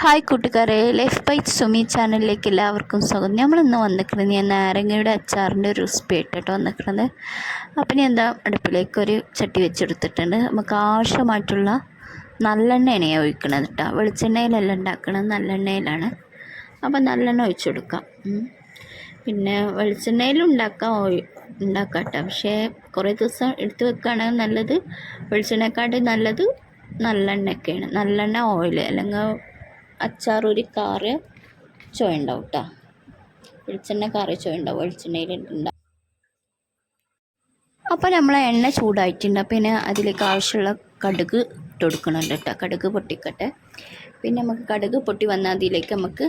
Hi കൂട്ടുകാരെ. Life by Sumi ചാനലിലേക്ക് എല്ലാവർക്കും സ്വാഗതം. നമ്മൾ ഇന്ന് വന്നിക്കുന്നത് ഞാൻ നാരങ്ങയുടെ അച്ചാറിന്റെ ഒരു റെസിപ്പി ആയിട്ടോ വന്നിക്കുന്നത് അപ്പം ഞാൻ എന്താ അടുപ്പിലേക്ക് ഒരു ചട്ടി വെച്ചെടുത്തിട്ടുണ്ട്. നമുക്ക് ആവശ്യമായിട്ടുള്ള നല്ലെണ്ണയാണ് ഞാൻ ഒഴിക്കണത് കേട്ടോ വെളിച്ചെണ്ണയിലല്ല ഉണ്ടാക്കണത് നല്ലെണ്ണയിലാണ്. അപ്പം നല്ലെണ്ണ ഒഴിച്ചു കൊടുക്കാം. പിന്നെ വെളിച്ചെണ്ണയിലും ഉണ്ടാക്കാം ഉണ്ടാക്കാം കേട്ടോ പക്ഷേ കുറേ ദിവസം എടുത്ത് വെക്കുകയാണെങ്കിൽ നല്ലത് വെളിച്ചെണ്ണയെക്കാട്ടി നല്ലത് നല്ലെണ്ണയൊക്കെയാണ്. നല്ലെണ്ണ ഓയിൽ അല്ലെങ്കിൽ അച്ചാർ ഒരു കാറ് ചോയ ഉണ്ടാവും കേട്ടോ വെളിച്ചെണ്ണ കാറ് ചോയ ഉണ്ടാവും വെളിച്ചെണ്ണയിൽ അപ്പോൾ നമ്മൾ എണ്ണ ചൂടായിട്ടുണ്ട്. പിന്നെ അതിലേക്ക് ആവശ്യമുള്ള കടുക് ഇട്ട് കൊടുക്കണുണ്ട് കേട്ടോ കടുക് പൊട്ടിക്കട്ടെ. പിന്നെ നമുക്ക് കടുക് പൊട്ടി വന്നാൽ അതിലേക്ക് നമുക്ക്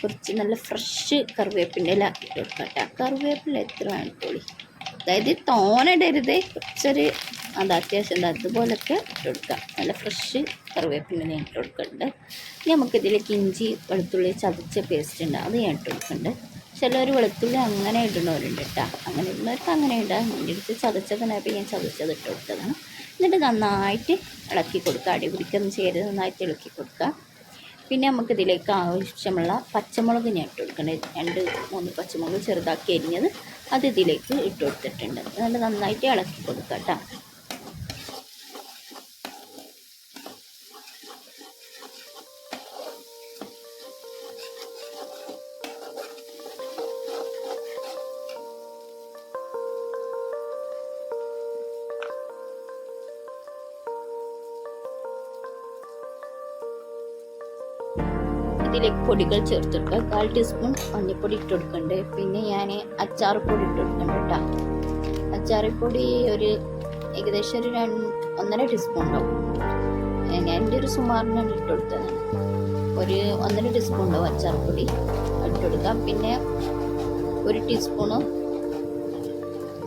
കുറച്ച് നല്ല ഫ്രഷ് കറിവേപ്പിന്റെ ഇല ഇട്ട് കൊടുക്കാം കേട്ടോ കറിവേപ്പില എത്ര വേണത്തോളി അതായത് തോനിടരുത് കുറച്ചൊരു അത് അത്യാവശ്യം അതുപോലൊക്കെ ഇട്ട് കൊടുക്കാം നല്ല ഫ്രഷ് കറിവേപ്പിന്റെ ഞാൻ ഇട്ട് കൊടുക്കുന്നുണ്ട്. ഇനി നമുക്കിതിലേക്ക് ഇഞ്ചി വെളുത്തുള്ളി ചതച്ച പേസ്റ്റ് ഉണ്ട്. അത് ഞാൻ ഇട്ട് കൊടുക്കുന്നുണ്ട്. ചിലർ വെളുത്തുള്ളി അങ്ങനെ ഇടുന്നവരുണ്ട് കേട്ടോ. അങ്ങനെ ഇടുന്നവർക്ക് അങ്ങനെ ഇടാം. എന്റെ അടുത്ത് ചതച്ചതിനായപ്പോൾ ഞാൻ ചതച്ചത് ഇട്ട് കൊടുത്തതാണ്. എന്നിട്ട് നന്നായിട്ട് ഇളക്കി കൊടുക്കുക അടി പിടിക്കൊന്നും ചെയ്യരുത്. നന്നായിട്ട് ഇളക്കി കൊടുക്കുക പിന്നെ നമുക്ക് ഇതിലേക്ക് ആവശ്യമുള്ള പച്ചമുളക് ഞാൻ ഇട്ട് കൊടുക്കേണ്ടത് രണ്ട് മൂന്ന് പച്ചമുളക് ചെറുതാക്കി അരിഞ്ഞത് അത് ഇതിലേക്ക് ഇട്ട് കൊടുത്തിട്ടുണ്ട്. എന്നിട്ട് നന്നായിട്ട് ഇളക്കി കൊടുക്കുക കേട്ടോ. ഇതിലേക്ക് പൊടികൾ ചേർത്തെടുക്കുക കാൽ ടീസ്പൂൺ മഞ്ഞൾപ്പൊടി ഇട്ട് കൊടുക്കണ്ട് പിന്നെ ഞാൻ അച്ചാർപ്പൊടി ഇട്ട് കൊടുക്കണ്ട കേട്ടോ അച്ചാറിപ്പൊടി ഒരു ഏകദേശം ഒരു രണ്ട് ഒന്നര ടീസ്പൂൺ ഉണ്ടാവും. ഞാൻ എന്റെ ഒരു സുമാറിനാണ് ഇട്ട് കൊടുത്തത് ഒരു ഒന്നര ടീസ്പൂൺ ഉണ്ടാവും അച്ചാർപ്പൊടി ഇട്ട് കൊടുക്കാം പിന്നെ ഒരു ടീസ്പൂണ്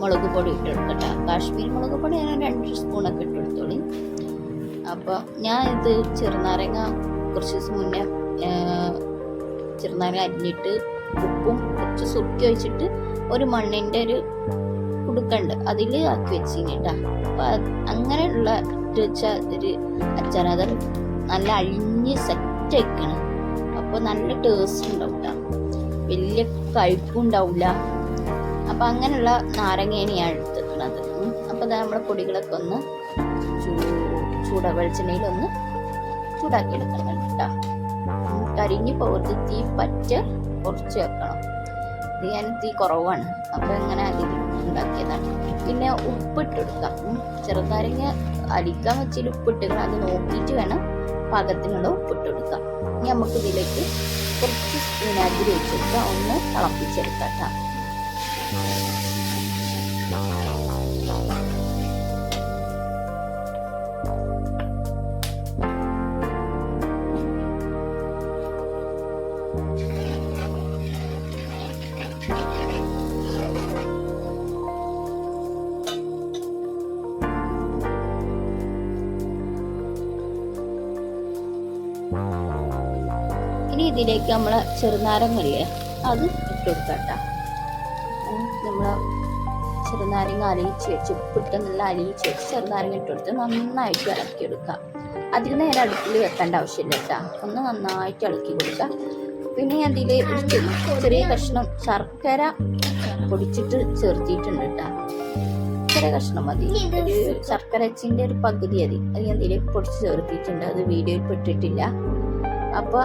മുളക് പൊടി ഇട്ട് കൊടുക്കട്ടെ കാശ്മീരി മുളക് പൊടി ഞാൻ രണ്ട് സ്പൂണൊക്കെ ഇട്ട് കൊടുത്തോളി അപ്പോൾ ഞാൻ ഇത് ചെറുനാരങ്ങ കുറച്ച് ദിവസം മുന്നേ ആ, ചെറുനാരങ്ങ അരിഞ്ഞിട്ട് ഉപ്പും കുറച്ച് സുർക്കി വെച്ചിട്ട് ഒരു മണ്ണിന്റെ ഒരു കുടുക്കുണ്ട്. അതിൽ ആക്കി വെച്ചിട്ടാ അപ്പം അങ്ങനെയുള്ള വെച്ച ഒരു അച്ചാർ അത് നല്ല അഴിഞ്ഞ് സെറ്റ് ആക്കണം അപ്പോൾ നല്ല ടേസ്റ്റ് ഉണ്ടാവില്ല വലിയ കഴുപ്പും ഉണ്ടാവില്ല അപ്പം അങ്ങനെയുള്ള നാരങ്ങേനെയാണ് എടുത്തിട്ടുള്ളത്. അപ്പോൾ അത് നമ്മുടെ പൊടികളൊക്കെ ഒന്ന് ചൂട വെളിച്ചെണ്ണയിലൊന്ന് ചൂടാക്കി എടുക്കണം കേട്ടോ കരിഞ്ഞു പോകരുത് തീ പറ്റ കുറച്ച് വെക്കണം. ഇത് ഞാൻ തീ കുറവാണ്. അപ്പോൾ ഇങ്ങനെ അതിൽ ഉണ്ടാക്കിയതാണ്. പിന്നെ ഉപ്പിട്ട് കൊടുക്കാം ഉം. ചെറുനാരങ്ങ അരിക്കാൻ വെച്ചാൽ ഉപ്പിട്ട് അത് നോക്കിയിട്ട് വേണം പാകത്തിനുള്ള ഉപ്പിട്ട് കൊടുക്കാം ഇനി നമുക്ക് ഇതിലേക്ക് കുറച്ച് വിനാഗിരി വെച്ചെടുക്കാം ഒന്ന് തിളപ്പിച്ചെടുക്കാം കേട്ടോ. ഇനി ഇതിലേക്ക് നമ്മൾ ചെറുനാരങ്ങല്ലേ അത് ഇട്ട് കൊടുക്കാം നമ്മൾ ചെറുനാരങ്ങ അലിയിച്ച് വെച്ച് ഉപ്പിട്ട് നല്ല അലിയിച്ച് വെച്ച് ചെറുനാരങ്ങ ഇട്ട് കൊടുത്ത് നന്നായിട്ട് ഇളക്കിയെടുക്കുക അതിൽ നേരെ അടുപ്പിൽ വെക്കേണ്ട ആവശ്യമില്ല കേട്ടോ. ഒന്ന് നന്നായിട്ട് ഇളക്കി കൊടുക്കുക. പിന്നെ അതിൽ ചെറിയ കഷ്ണം ശർക്കര പൊടിച്ചിട്ട് ചേർത്തിയിട്ടുണ്ട് കേട്ടോ. ചെറിയ കഷ്ണം മതി. ഒരു ശർക്കര അച്ചിന്റെ ഒരു പകുതി മതി. അത് ഞാൻ ഇതിലേക്ക് പൊടിച്ച് ചേർത്തിട്ടുണ്ട്. അത് വീഡിയോയിൽ പെട്ടിട്ടില്ല. അപ്പോൾ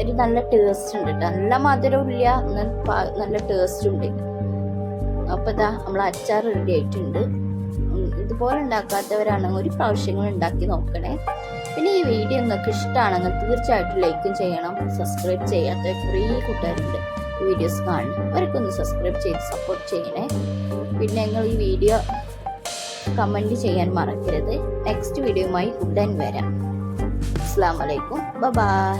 ഒരു നല്ല ടേസ്റ്റ് ഉണ്ട് കേട്ടോ നല്ല മധുരമില്ല ഇല്ല നല്ല ടേസ്റ്റ് ഉണ്ട്. അപ്പോൾ ഇതാ നമ്മൾ അച്ചാർ റെഡി ആയിട്ടുണ്ട്. ഇതുപോലെ ഉണ്ടാക്കാത്തവരാണെങ്കിൽ ഒരു പ്രാവശ്യങ്ങൾ ഉണ്ടാക്കി നോക്കണേ. പിന്നെ ഈ വീഡിയോ നിങ്ങൾക്ക് ഇഷ്ടമാണെങ്കിൽ തീർച്ചയായിട്ടും ലൈക്കും ചെയ്യണം. സബ്സ്ക്രൈബ് ചെയ്യാത്ത കുറേ കൂട്ടുകാരുണ്ട് വീഡിയോസ് കാണും അവർക്കൊന്ന് സബ്സ്ക്രൈബ് ചെയ്ത് സപ്പോർട്ട് ചെയ്യണേ. പിന്നെ നിങ്ങൾ ഈ വീഡിയോ കമന്റ് ചെയ്യാൻ മറക്കരുത്. നെക്സ്റ്റ് വീഡിയോയുമായി ഉടൻ വരാം. അസ്സാം വലൈക്കും ബൈ